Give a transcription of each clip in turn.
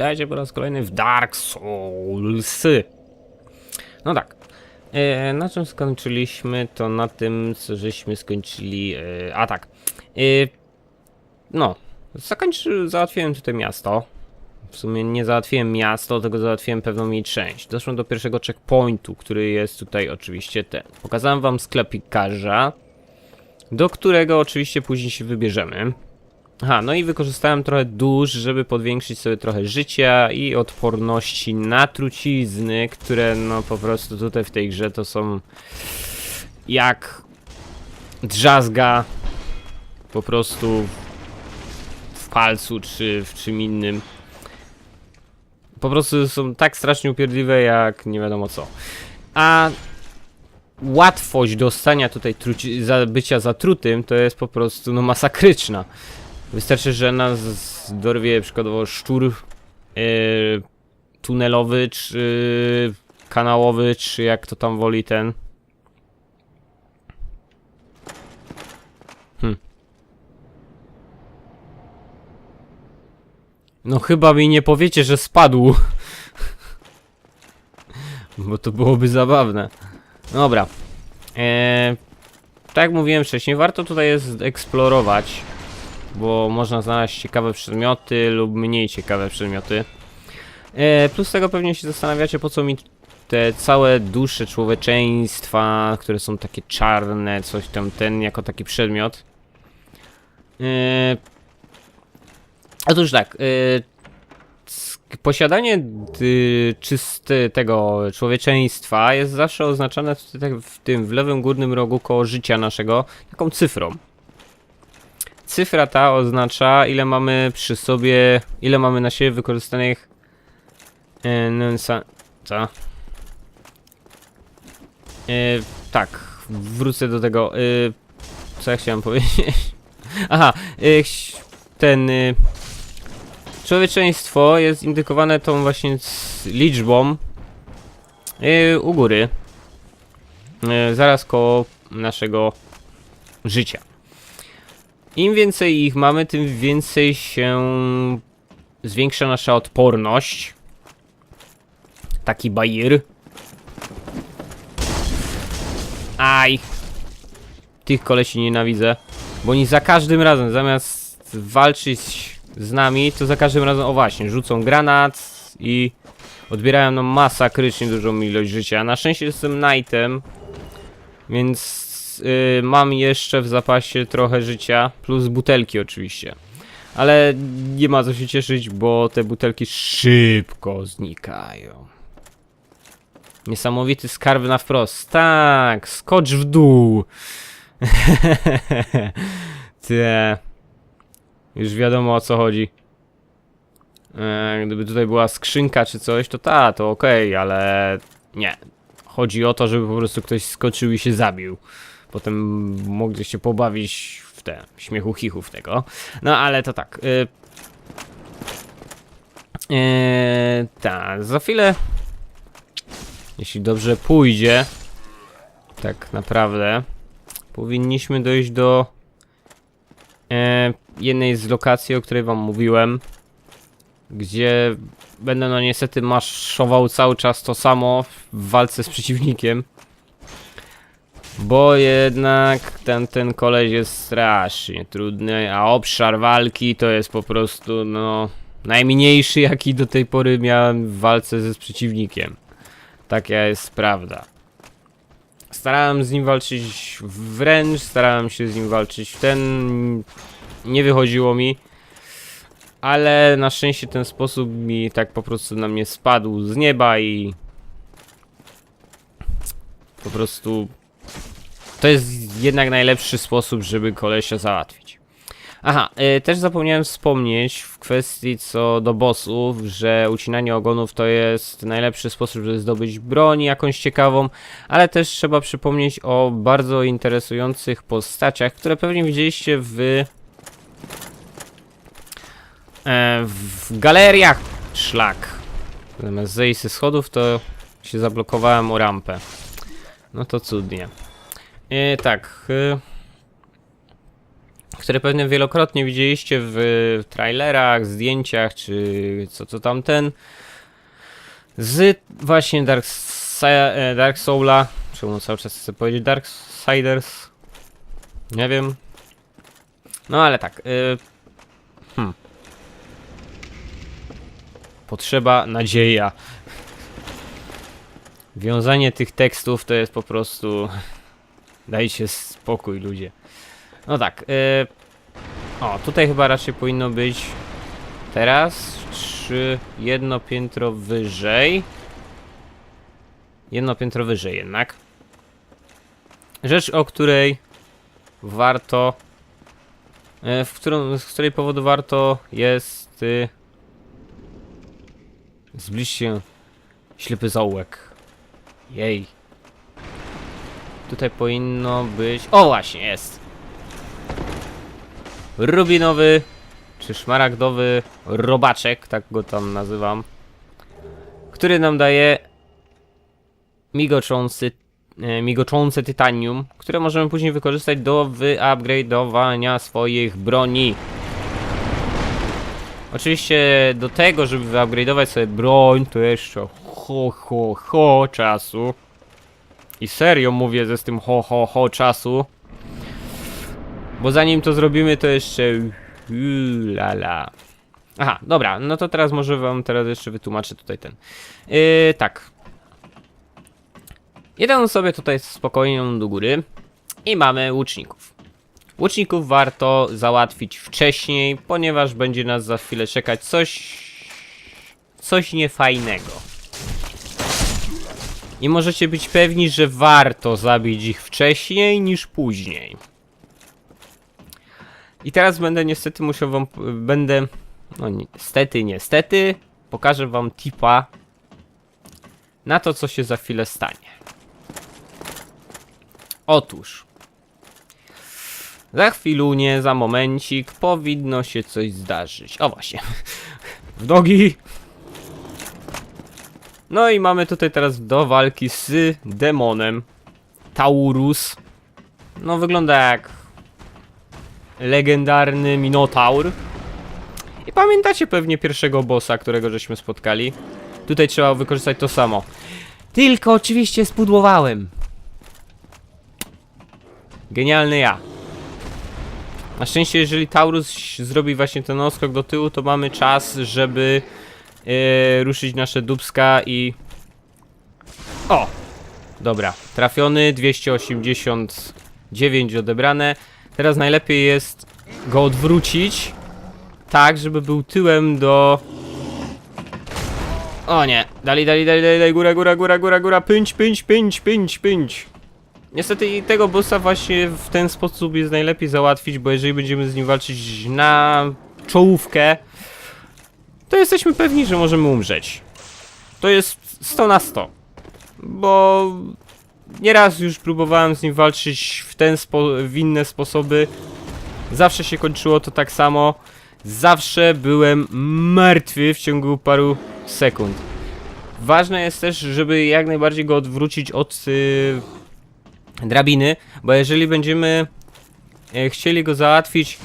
witajcie po raz kolejny w Dark Souls. No tak. E, na czym skończyliśmy? To na tym, co żeśmy skończyli. E, a tak. E, no, zakończy, załatwiłem tutaj miasto. W sumie nie załatwiłem miasto, tylko załatwiłem pewną jej część. Doszłem do pierwszego checkpointu, który jest tutaj oczywiście ten. Pokazałem wam sklepikarza, do którego oczywiście później się wybierzemy. Aha, no i wykorzystałem trochę dusz, żeby podwiększyć sobie trochę życia i odporności na trucizny, które no po prostu tutaj w tej grze to są jak drzazga po prostu w palcu czy w czym innym. Po prostu są tak strasznie upierdliwe jak nie wiadomo co. A łatwość dostania tutaj truci- za bycia zatrutym to jest po prostu no masakryczna. Wystarczy, że nas dorwie przykładowo szczur yy, tunelowy, czy kanałowy, czy jak to tam woli ten. Hm. No chyba mi nie powiecie, że spadł. Bo to byłoby zabawne. Dobra. Eee, tak jak mówiłem wcześniej, warto tutaj jest eksplorować bo można znaleźć ciekawe przedmioty lub mniej ciekawe przedmioty. E, plus tego pewnie się zastanawiacie, po co mi te całe dusze człowieczeństwa, które są takie czarne, coś tam, ten jako taki przedmiot. E, otóż tak, e, posiadanie y, czyste tego człowieczeństwa jest zawsze oznaczane w, w tym w lewym górnym rogu koło życia naszego taką cyfrą cyfra ta oznacza ile mamy przy sobie, ile mamy na siebie wykorzystanych e, co? E, tak, wrócę do tego, e, co ja chciałem powiedzieć? Aha, e, ten e, człowieczeństwo jest indykowane tą właśnie liczbą e, u góry, e, zaraz koło naszego życia. Im więcej ich mamy, tym więcej się zwiększa nasza odporność. Taki bajir. Aj. Tych kolesi nienawidzę. Bo oni za każdym razem, zamiast walczyć z nami, to za każdym razem, o właśnie, rzucą granat i odbierają nam masakrycznie dużą ilość życia. Na szczęście jestem knightem, więc y, mam jeszcze w zapasie trochę życia, plus butelki oczywiście. Ale nie ma co się cieszyć, bo te butelki szybko znikają. Niesamowity skarb na wprost. Tak, skocz w dół. Te. Już wiadomo o co chodzi. E, gdyby tutaj była skrzynka czy coś, to ta, to okej, ale nie. Chodzi o to, żeby po prostu ktoś skoczył i się zabił. Potem mogli się pobawić w te śmiechu chichów tego. No ale to tak. Y... Yy, tak, za chwilę. Jeśli dobrze pójdzie, tak naprawdę, powinniśmy dojść do e, jednej z lokacji, o której wam mówiłem, gdzie będę no niestety maszował cały czas to samo w walce z przeciwnikiem. Bo jednak ten, ten koleś jest strasznie trudny, a obszar walki to jest po prostu, no, najmniejszy jaki do tej pory miałem w walce ze przeciwnikiem. Taka jest prawda. Starałem z nim walczyć wręcz, starałem się z nim walczyć w ten... Nie wychodziło mi. Ale na szczęście ten sposób mi tak po prostu na mnie spadł z nieba i... Po prostu to jest jednak najlepszy sposób, żeby kolesia załatwić. Aha, y, też zapomniałem wspomnieć w kwestii co do bossów, że ucinanie ogonów to jest najlepszy sposób, żeby zdobyć broń jakąś ciekawą, ale też trzeba przypomnieć o bardzo interesujących postaciach, które pewnie widzieliście w e, w galeriach szlak. Zamiast zejść ze schodów, to się zablokowałem o rampę. No to cudnie. E, tak. E, które pewnie wielokrotnie widzieliście w trailerach, zdjęciach, czy co to tamten. Z właśnie Dark, e, Dark Soula. Czemu cały czas chcę powiedzieć Dark Siders? Nie wiem. No ale tak. Y hmm. Potrzeba nadzieja. Wiązanie tych tekstów to jest po prostu. Dajcie spokój, ludzie. No tak. y o, tutaj chyba raczej powinno być. Teraz. Czy jedno piętro wyżej? Jedno piętro wyżej jednak. Rzecz, o której warto. e, W którą, z której powodu warto jest. y, Zbliż się ślepy zaułek. Jej. Tutaj powinno być. O, właśnie, jest. Rubinowy czy szmaragdowy robaczek, tak go tam nazywam. Który nam daje migoczący, e, migoczące tytanium, które możemy później wykorzystać do wyupgrade'owania swoich broni. Oczywiście do tego, żeby wyupgrade'ować sobie broń, to jeszcze ho ho ho czasu. I serio mówię ze z tym ho ho ho czasu. Bo zanim to zrobimy, to jeszcze Uuu, la la. Aha, dobra, no to teraz może wam teraz jeszcze wytłumaczę tutaj ten. Yy, tak. Jeden sobie tutaj spokojnie do góry i mamy łuczników. Łuczników warto załatwić wcześniej, ponieważ będzie nas za chwilę czekać coś... coś niefajnego. I możecie być pewni, że warto zabić ich wcześniej niż później. I teraz będę niestety musiał wam, będę, no niestety, niestety, pokażę wam tipa na to, co się za chwilę stanie. Otóż, za chwilunię, za momencik, powinno się coś zdarzyć. O właśnie, w nogi. No i mamy tutaj teraz do walki z demonem. Taurus. No wygląda jak legendarny Minotaur. I pamiętacie pewnie pierwszego bossa, którego żeśmy spotkali. Tutaj trzeba wykorzystać to samo. Tylko oczywiście spudłowałem. Genialny ja. Na szczęście, jeżeli Taurus zrobi właśnie ten oskok do tyłu, to mamy czas, żeby e, ruszyć nasze dubska i... O! Dobra, trafiony, 289 odebrane. Teraz najlepiej jest go odwrócić. Tak, żeby był tyłem do... O nie, dali, dali, dali, dali, góra, góra, góra, góra, góra, pyęć, pyęć, pyęć, pyęć, pyęć. Niestety i tego bossa właśnie w ten sposób jest najlepiej załatwić, bo jeżeli będziemy z nim walczyć na czołówkę, to jesteśmy pewni, że możemy umrzeć. To jest 100 na 100. Bo nieraz już próbowałem z nim walczyć w ten w inne sposoby. Zawsze się kończyło to tak samo. Zawsze byłem martwy w ciągu paru sekund. Ważne jest też, żeby jak najbardziej go odwrócić od y, drabiny, bo jeżeli będziemy e, chcieli go załatwić,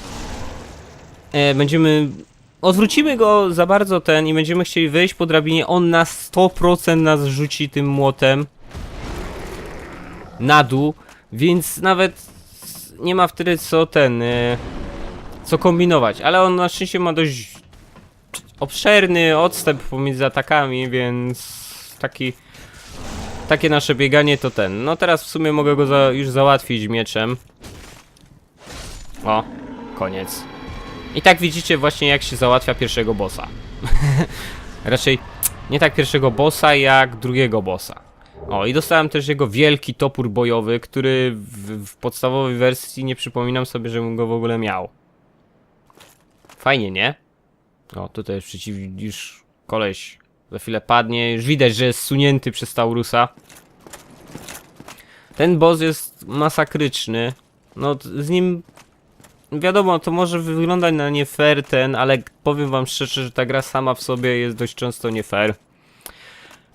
e, będziemy odwrócimy go za bardzo ten i będziemy chcieli wejść po drabinie, on na 100% nas rzuci tym młotem na dół, więc nawet nie ma wtedy co ten, y, co kombinować, ale on na szczęście ma dość obszerny odstęp pomiędzy atakami, więc taki, takie nasze bieganie to ten. No teraz w sumie mogę go za, już załatwić mieczem. O, koniec. I tak widzicie właśnie jak się załatwia pierwszego bossa. Raczej nie tak pierwszego bossa, jak drugiego bossa. O, i dostałem też jego wielki topór bojowy, który w, w podstawowej wersji nie przypominam sobie, żebym go w ogóle miał. Fajnie, nie? O, tutaj przeciw... już koleś za chwilę padnie. Już widać, że jest sunięty przez Taurusa. Ten boss jest masakryczny. No, z nim... Wiadomo, to może wyglądać na nie fair ten, ale powiem wam szczerze, że ta gra sama w sobie jest dość często nie fair.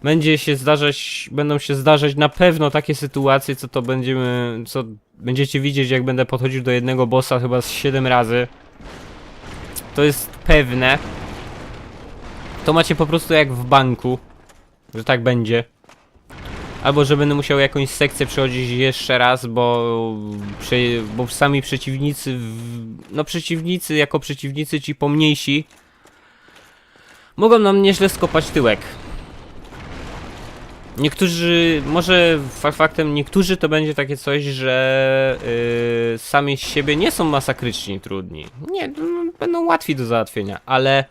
będzie się zdarzać, będą się zdarzać na pewno takie sytuacje, co to będziemy, co będziecie widzieć, jak będę podchodził do jednego bossa chyba z 7 razy. To jest pewne. To macie po prostu jak w banku, że tak będzie. Albo że będę musiał jakąś sekcję przechodzić jeszcze raz, bo, bo sami przeciwnicy, no przeciwnicy jako przeciwnicy ci pomniejsi mogą nam nieźle skopać tyłek. Niektórzy, może fa- faktem, niektórzy to będzie takie coś, że yy, sami z siebie nie są masakryczni trudni. Nie, no, będą łatwi do załatwienia, ale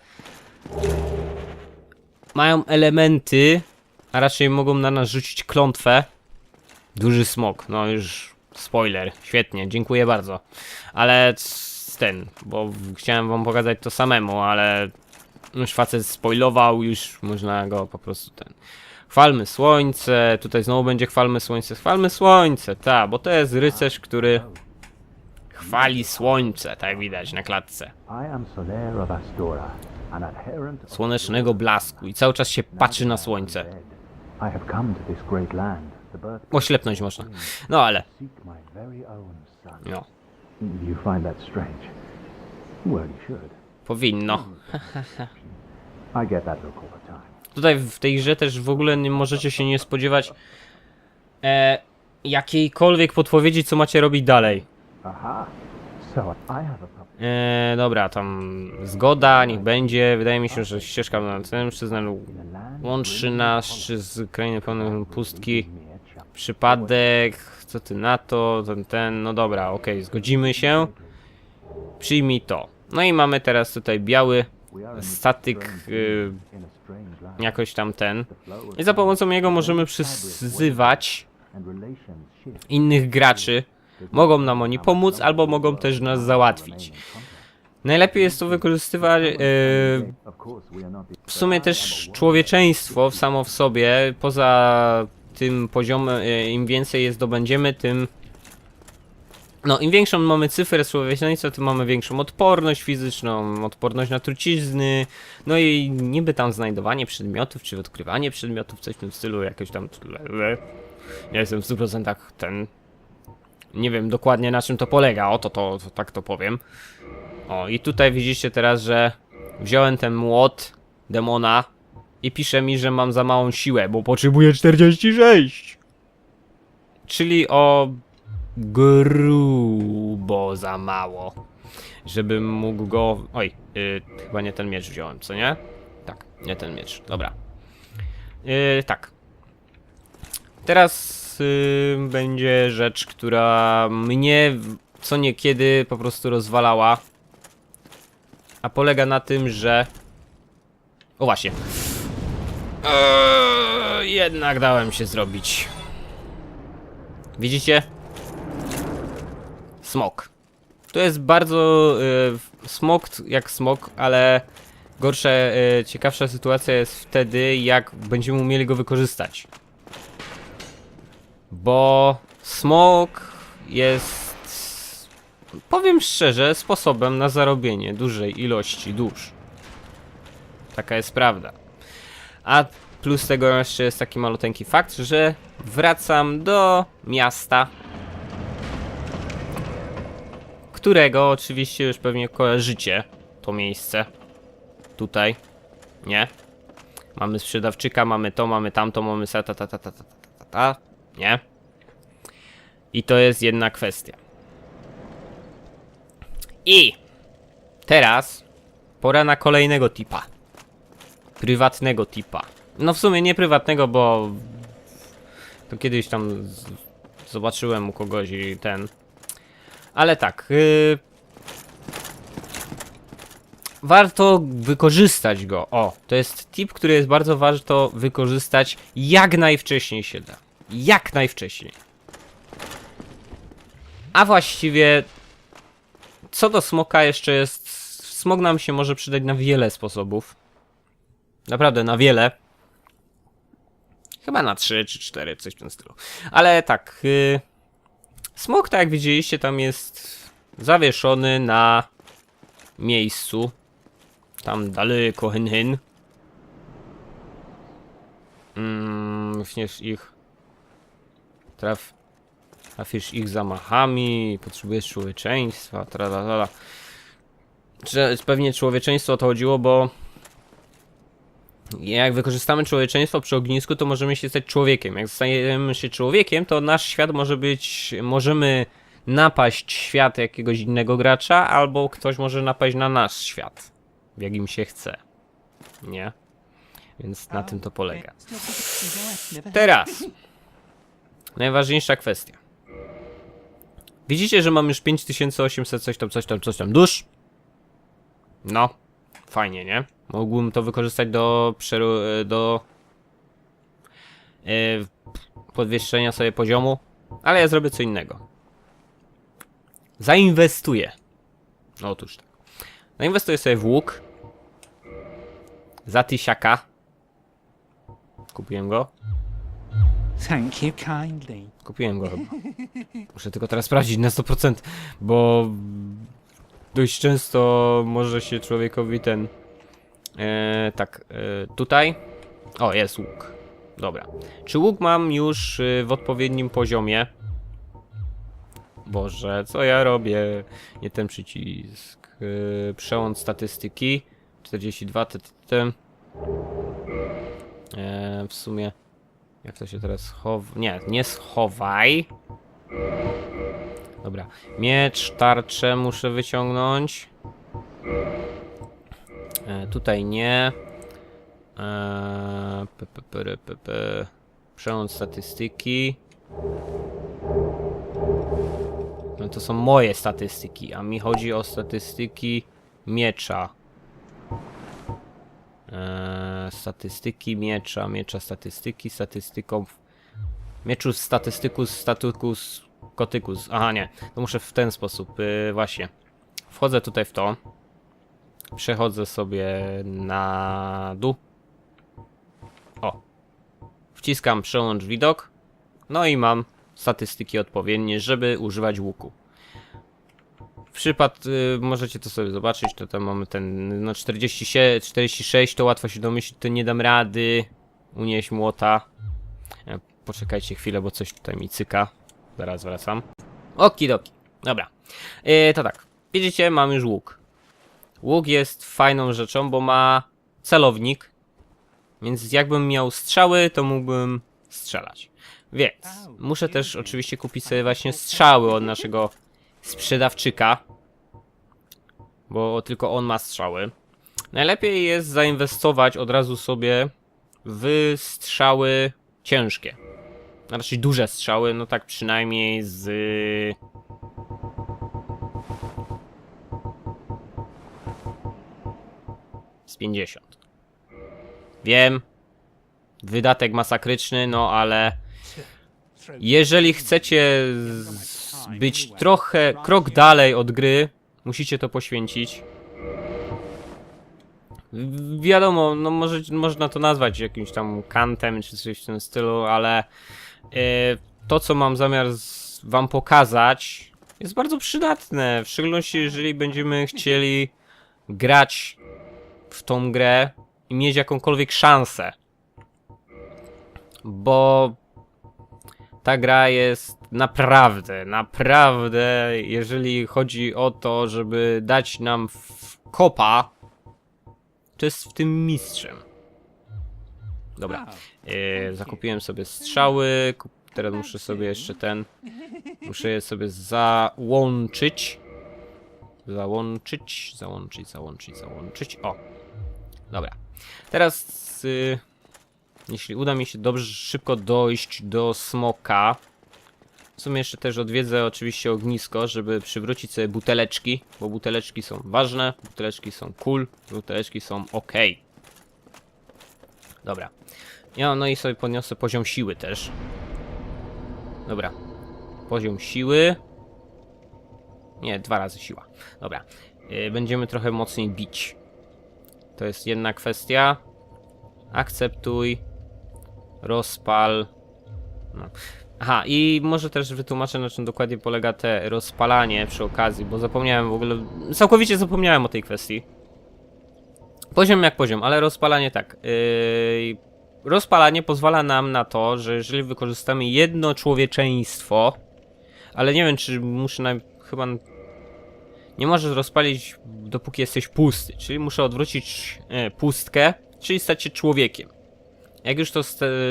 mają elementy, a raczej mogą na nas rzucić klątwę. Duży smok, no już spoiler, świetnie, dziękuję bardzo. Ale ten, bo chciałem wam pokazać to samemu, ale już facet spoilował, już można go po prostu ten. Chwalmy słońce, tutaj znowu będzie chwalmy słońce, chwalmy słońce, tak, bo to jest rycerz, który chwali słońce, tak widać na klatce. Słonecznego blasku i cały czas się patrzy na słońce. Oślepnąć można. No ale. No. Powinno. Tutaj w tej grze też w ogóle nie możecie się nie spodziewać e, jakiejkolwiek podpowiedzi, co macie robić dalej. Aha. E, dobra, tam zgoda, niech będzie. Wydaje mi się, że ścieżka na tym przyznam In a land łączy nas z krainy pełnej pustki. Przypadek, co ty na to, ten, ten, no dobra, okej, zgodzimy się. Przyjmij to. No i mamy teraz tutaj biały statyk, y, jakoś tam ten. I za pomocą niego możemy przyzywać innych graczy. Mogą nam oni pomóc, albo mogą też nas załatwić. Najlepiej jest to wykorzystywać yy, w sumie też człowieczeństwo samo w sobie. Poza tym poziomem, yy, im więcej je zdobędziemy, tym. No, im większą mamy cyfrę człowieczeństwa, tym mamy większą odporność fizyczną, odporność na trucizny, no i niby tam znajdowanie przedmiotów, czy odkrywanie przedmiotów, coś w tym stylu, jakoś tam. Nie jestem w 100% ten. Nie wiem dokładnie na czym to polega, oto to, to tak to powiem. O, i tutaj widzicie teraz, że wziąłem ten młot demona i pisze mi, że mam za małą siłę, bo potrzebuję 46. Czyli o grubo za mało. Żebym mógł go. Oj, y, chyba nie ten miecz wziąłem, co nie? Tak, nie ten miecz. Dobra. Y, tak. Teraz będzie rzecz, która mnie co niekiedy po prostu rozwalała. A polega na tym, że. O właśnie. Eee, jednak dałem się zrobić. Widzicie? Smok. To jest bardzo. Y, smok jak smok, ale gorsza, y, ciekawsza sytuacja jest wtedy, jak będziemy umieli go wykorzystać. Bo smog jest, powiem szczerze, sposobem na zarobienie dużej ilości dusz. Taka jest prawda. A plus tego jeszcze jest taki maluteńki fakt, że wracam do miasta, którego oczywiście już pewnie kojarzycie to miejsce. Tutaj. Nie? Mamy sprzedawczyka, mamy to, mamy tamto, mamy ta ta ta ta ta ta ta. Nie? I to jest jedna kwestia. I teraz pora na kolejnego tipa. Prywatnego tipa. No w sumie nie prywatnego, bo to kiedyś tam zobaczyłem u kogoś i ten. Ale tak. Yy... Warto wykorzystać go. O, to jest tip, który jest bardzo warto wykorzystać jak najwcześniej się da. Jak najwcześniej. A właściwie co do smoka jeszcze jest. Smok nam się może przydać na wiele sposobów. Naprawdę na wiele. Chyba na 3 czy 4, coś w tym stylu. Ale tak. Y... Smok, tak jak widzieliście, tam jest zawieszony na miejscu. Tam daleko, hyn, hyn. Mm. ich. Traf. Trafisz ich zamachami, potrzebujesz człowieczeństwa, tralalala. Pewnie człowieczeństwo o to chodziło, bo jak wykorzystamy człowieczeństwo przy ognisku, to możemy się stać człowiekiem. Jak stajemy się człowiekiem, to nasz świat może być. Możemy napaść świat jakiegoś innego gracza, albo ktoś może napaść na nasz świat. Jak im się chce. Nie? Więc na tym to polega. Teraz. Najważniejsza kwestia. Widzicie, że mam już 5800 coś tam, coś tam, coś tam dusz? No, fajnie, nie? Mógłbym to wykorzystać do przeru do e, podwyższenia sobie poziomu, ale ja zrobię co innego. Zainwestuję. Otóż tak. Zainwestuję sobie w łuk. Za tysiaka. Kupiłem go. Thank you kindly. Kupiłem go. Muszę tylko teraz sprawdzić na 100%, bo dość często może się człowiekowi ten. E, tak, e, tutaj. O, jest łuk. Dobra. Czy łuk mam już e, w odpowiednim poziomie? Boże, co ja robię? Nie ten przycisk. E, przełącz statystyki. 42, t, t, t. E, w sumie. Jak to się teraz chowa? Nie, nie schowaj. Dobra. Miecz, tarczę muszę wyciągnąć. E, tutaj nie. E. Przełącz statystyki. No to są moje statystyki, a mi chodzi o statystyki miecza. Eee, statystyki miecza, miecza statystyki, statystyką. Mieczu statystykus, statykus, kotykus. Aha, nie. To muszę w ten sposób. Yy, właśnie. Wchodzę tutaj w to. Przechodzę sobie na dół. O. Wciskam przełącz widok. No i mam statystyki odpowiednie, żeby używać łuku. W przypadku, y, możecie to sobie zobaczyć, to tam mamy ten, no 47, 46, to łatwo się domyślić, to nie dam rady unieść młota. E, Poczekajcie chwilę, bo coś tutaj mi cyka. Zaraz wracam. Okidoki, dobra. E, to tak, widzicie, mam już łuk. Łuk jest fajną rzeczą, bo ma celownik, więc jakbym miał strzały, to mógłbym strzelać. Więc muszę też oczywiście kupić sobie właśnie strzały od naszego sprzedawczyka, bo tylko on ma strzały. Najlepiej jest zainwestować od razu sobie w strzały ciężkie. Raczej duże strzały, no tak przynajmniej z. z 50. Wiem. Wydatek masakryczny, no ale jeżeli chcecie być trochę krok dalej od gry, musicie to poświęcić. Wi- Wiadomo, no może, można to nazwać jakimś tam kantem czy coś w tym stylu, ale e, to co mam zamiar wam pokazać jest bardzo przydatne, w szczególności jeżeli będziemy chcieli grać w tą grę i mieć jakąkolwiek szansę. Bo ta gra jest naprawdę, naprawdę, jeżeli chodzi o to, żeby dać nam kopa, to jest w tym mistrzem. Dobra, e, zakupiłem sobie strzały, kup- teraz muszę sobie jeszcze ten, muszę je sobie załączyć. Załączyć, załączyć, załączyć, załączyć. O, dobra. Teraz, y, jeśli uda mi się dobrze, szybko dojść do smoka, w sumie jeszcze też odwiedzę oczywiście ognisko, żeby przywrócić sobie buteleczki, bo buteleczki są ważne, buteleczki są cool, buteleczki są ok. Dobra. Ja no i sobie podniosę poziom siły też. Dobra. Poziom siły. Nie, dwa razy siła. Dobra. Yy, będziemy trochę mocniej bić. To jest jedna kwestia. Akceptuj. Rozpal. No. Aha, i może też wytłumaczę, na czym dokładnie polega te rozpalanie przy okazji, bo zapomniałem w ogóle. Całkowicie zapomniałem o tej kwestii. Poziom jak poziom, ale rozpalanie tak. Yy, rozpalanie pozwala nam na to, że jeżeli wykorzystamy jedno człowieczeństwo, ale nie wiem, czy muszę na, chyba nie możesz rozpalić dopóki jesteś pusty, czyli muszę odwrócić e, pustkę, czyli stać się człowiekiem. Jak już to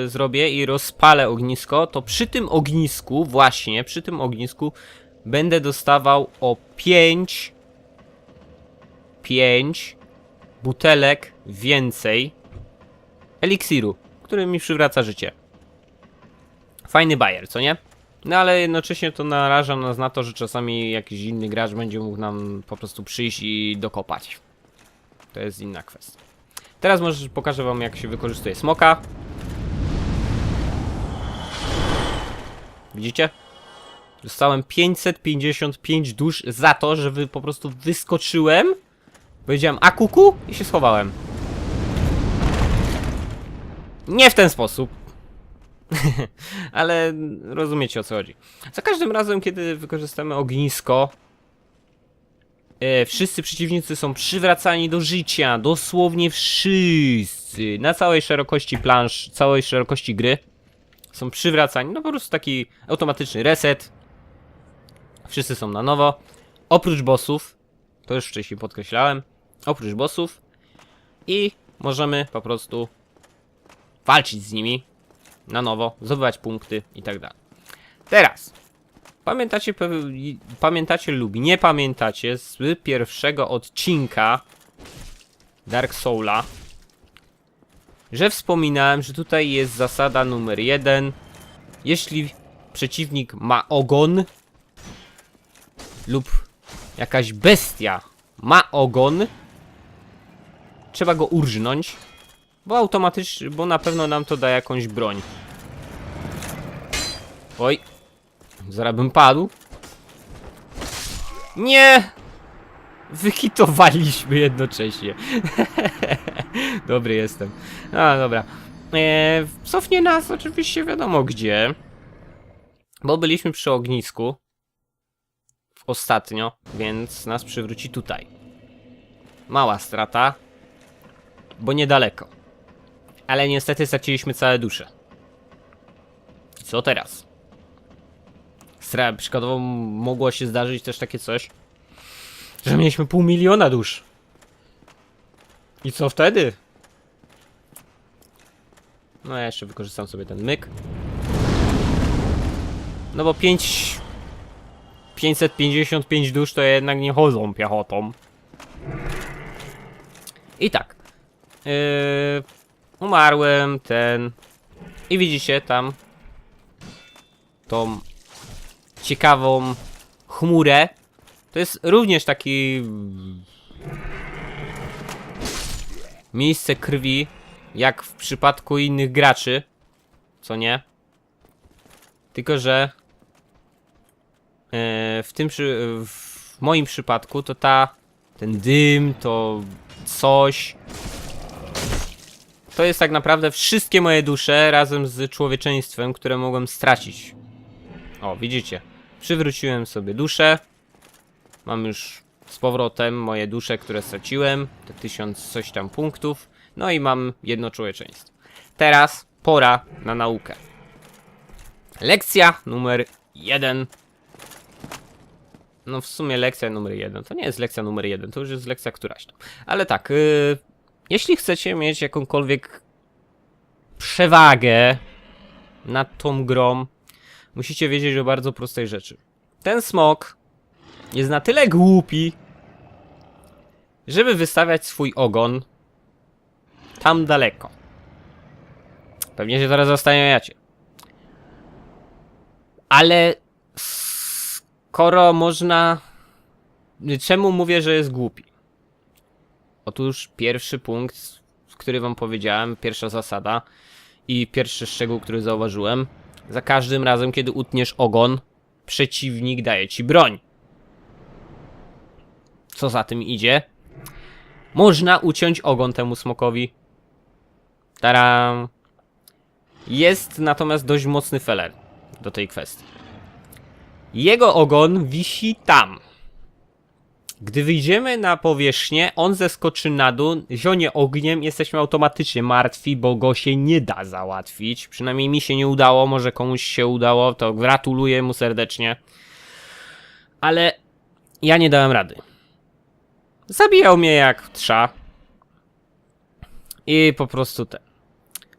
zrobię i rozpalę ognisko, to przy tym ognisku, właśnie przy tym ognisku, będę dostawał o 5 5 butelek więcej eliksiru, który mi przywraca życie. Fajny bajer, co nie? No ale jednocześnie to naraża nas na to, że czasami jakiś inny gracz będzie mógł nam po prostu przyjść i dokopać. To jest inna kwestia. Teraz może pokażę wam jak się wykorzystuje smoka. Widzicie? Dostałem 555 dusz za to, że wy po prostu wyskoczyłem. Powiedziałem a kuku i się schowałem. Nie w ten sposób. Ale rozumiecie o co chodzi. Za każdym razem, kiedy wykorzystamy ognisko, e, wszyscy przeciwnicy są przywracani do życia. Dosłownie wszyscy. Na całej szerokości plansz, całej szerokości gry są przywracani. No po prostu taki automatyczny reset. Wszyscy są na nowo. Oprócz bossów, to już wcześniej podkreślałem, oprócz bossów i możemy po prostu walczyć z nimi na nowo, zdobywać punkty i tak dalej. Teraz, pamiętacie, pamiętacie lub nie pamiętacie z pierwszego odcinka Dark Soula, że wspominałem, że tutaj jest zasada numer jeden. Jeśli przeciwnik ma ogon lub jakaś bestia ma ogon, trzeba go urżnąć, bo automatycznie, bo na pewno nam to da jakąś broń. Oj, zaraz bym padł. Nie! Wykitowaliśmy jednocześnie. Dobry jestem. A, dobra. Eee, cofnie nas oczywiście wiadomo gdzie. Bo byliśmy przy ognisku. Ostatnio, więc nas przywróci tutaj. Mała strata. Bo niedaleko. Ale niestety straciliśmy całe dusze. Co teraz? Stra przykładowo mogło się zdarzyć też takie coś, że mieliśmy pół miliona dusz. I co wtedy? No ja jeszcze wykorzystam sobie ten myk. No bo 5... 555 dusz to jednak nie chodzą piechotą. I tak. Yy, umarłem, ten... I widzicie tam tą ciekawą chmurę. To jest również taki miejsce krwi, jak w przypadku innych graczy, co nie? Tylko, że e, w tym w moim przypadku to ta ten dym, to coś to jest tak naprawdę wszystkie moje dusze razem z człowieczeństwem, które mogłem stracić. O, widzicie. Przywróciłem sobie duszę. Mam już z powrotem moje dusze, które straciłem. Te tysiąc coś tam punktów. No i mam jedno człowieczeństwo. Teraz pora na naukę. Lekcja numer jeden. No w sumie lekcja numer jeden. To nie jest lekcja numer jeden, to już jest lekcja któraś tam. Ale tak, yy, jeśli chcecie mieć jakąkolwiek przewagę nad tą grą, musicie wiedzieć o bardzo prostej rzeczy. Ten smok jest na tyle głupi, żeby wystawiać swój ogon tam daleko. Pewnie się zaraz zastanawiacie. Ale skoro można... Czemu mówię, że jest głupi? Otóż pierwszy punkt, który wam powiedziałem, pierwsza zasada i pierwszy szczegół, który zauważyłem. Za każdym razem, kiedy utniesz ogon, przeciwnik daje ci broń. Co za tym idzie? Można uciąć ogon temu smokowi. Taram. Jest natomiast dość mocny feller do tej kwestii. Jego ogon wisi tam. Gdy wyjdziemy na powierzchnię, on zeskoczy na dół, zionie ogniem, jesteśmy automatycznie martwi, bo go się nie da załatwić. Przynajmniej mi się nie udało, może komuś się udało, to gratuluję mu serdecznie. Ale ja nie dałem rady. Zabijał mnie jak trza. I po prostu te.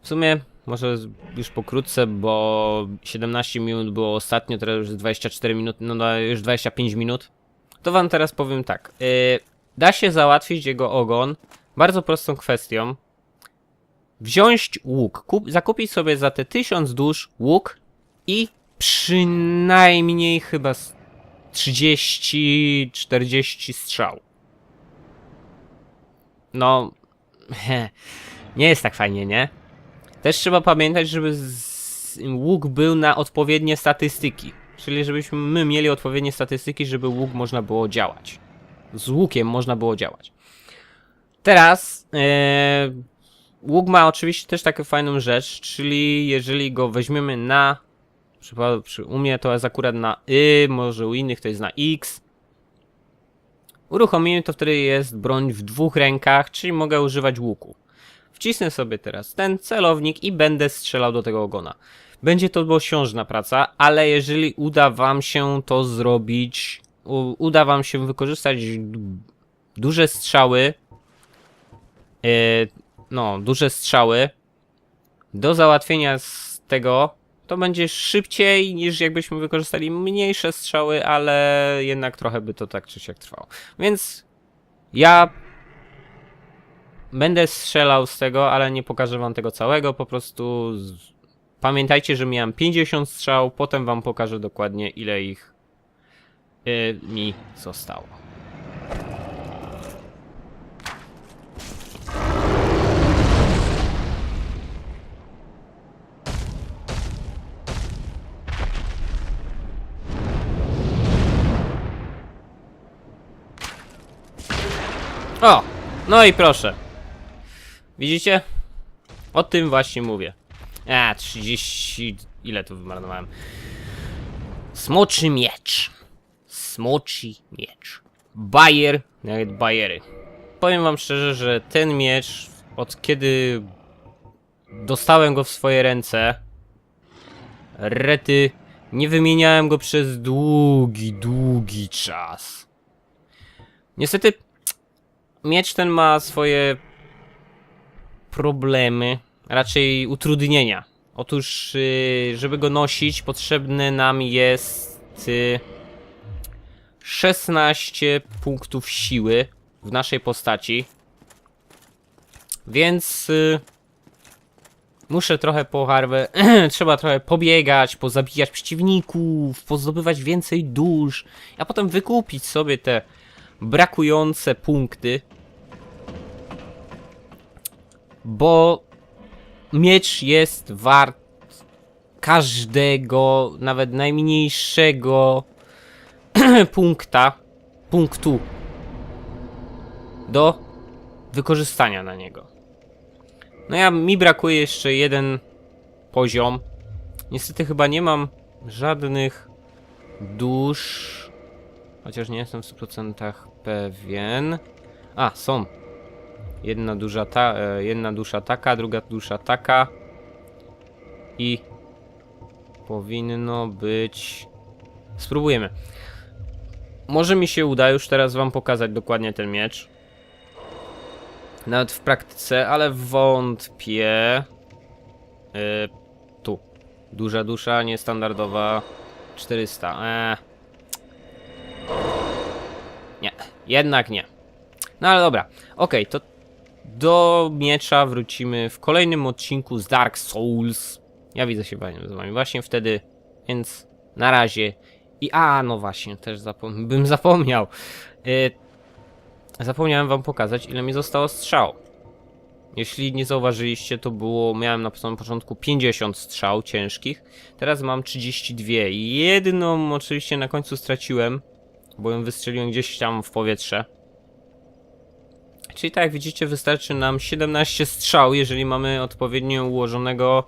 W sumie może już pokrótce, bo 17 minut było ostatnio, teraz już jest 24 minuty, no, no już 25 minut. To wam teraz powiem tak. Yy, da się załatwić jego ogon bardzo prostą kwestią. Wziąć łuk, kup, zakupić sobie za te 1000 dusz łuk i przynajmniej chyba z 30-40 strzał. No, nie jest tak fajnie, nie? Też trzeba pamiętać, żeby łuk był na odpowiednie statystyki. Czyli żebyśmy my mieli odpowiednie statystyki, żeby łuk można było działać. Z łukiem można było działać. Teraz e, łuk ma oczywiście też taką fajną rzecz, czyli jeżeli go weźmiemy na przypa- przy, u mnie to jest akurat na Y, może u innych to jest na X. Uruchomimy to wtedy jest broń w dwóch rękach, czyli mogę używać łuku. Wcisnę sobie teraz ten celownik i będę strzelał do tego ogona. Będzie to osiążna praca, ale jeżeli uda wam się to zrobić, uda wam się wykorzystać duże strzały, e, no, duże strzały do załatwienia z tego, to będzie szybciej niż jakbyśmy wykorzystali mniejsze strzały, ale jednak trochę by to tak czy siak trwało. Więc ja będę strzelał z tego, ale nie pokażę wam tego całego, po prostu. Pamiętajcie, że miałem 50 strzał, potem wam pokażę dokładnie ile ich y, mi zostało. O! No i proszę. Widzicie? O tym właśnie mówię. A, 30... Ile tu wymarnowałem? Smoczy miecz. Smoczy miecz. Bajer, nawet bajery. Powiem wam szczerze, że ten miecz, od kiedy dostałem go w swoje ręce, rety, nie wymieniałem go przez długi, długi czas. Niestety, miecz ten ma swoje problemy, raczej utrudnienia. Otóż, y, żeby go nosić, potrzebne nam jest y, 16 punktów siły w naszej postaci. Więc y, muszę trochę poharwę, trzeba trochę pobiegać, pozabijać przeciwników, pozdobywać więcej dusz, a potem wykupić sobie te brakujące punkty. Bo miecz jest wart każdego, nawet najmniejszego punkta, punktu do wykorzystania na niego. No ja, mi brakuje jeszcze jeden poziom. Niestety chyba nie mam żadnych dusz. Chociaż nie jestem w 100% pewien. A, są. Jedna duża ta, e, jedna dusza taka, druga dusza taka. I powinno być. Spróbujemy. Może mi się uda już teraz wam pokazać dokładnie ten miecz. Nawet w praktyce, ale wątpię. Yy, tu. Duża dusza, niestandardowa. 400. Eee. Nie, jednak nie. No ale dobra. Okej, to do miecza wrócimy w kolejnym odcinku z Dark Souls. Ja widzę się panią z wami właśnie wtedy, więc na razie. I a, no właśnie, też zapom bym zapomniał. Y zapomniałem wam pokazać, ile mi zostało strzał. Jeśli nie zauważyliście, to było, miałem na samym początku 50 strzał ciężkich, teraz mam 32 i jedną oczywiście na końcu straciłem, bo ją wystrzeliłem gdzieś tam w powietrze. Czyli tak jak widzicie wystarczy nam 17 strzał, jeżeli mamy odpowiednio ułożonego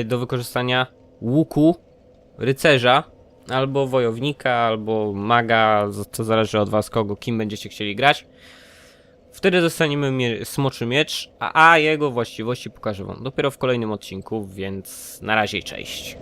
y, do wykorzystania łuku rycerza. albo wojownika, albo maga, to zależy od was kogo, kim będziecie chcieli grać. Wtedy dostaniemy mie- smoczy miecz, a, a jego właściwości pokażę wam dopiero w kolejnym odcinku, więc na razie cześć.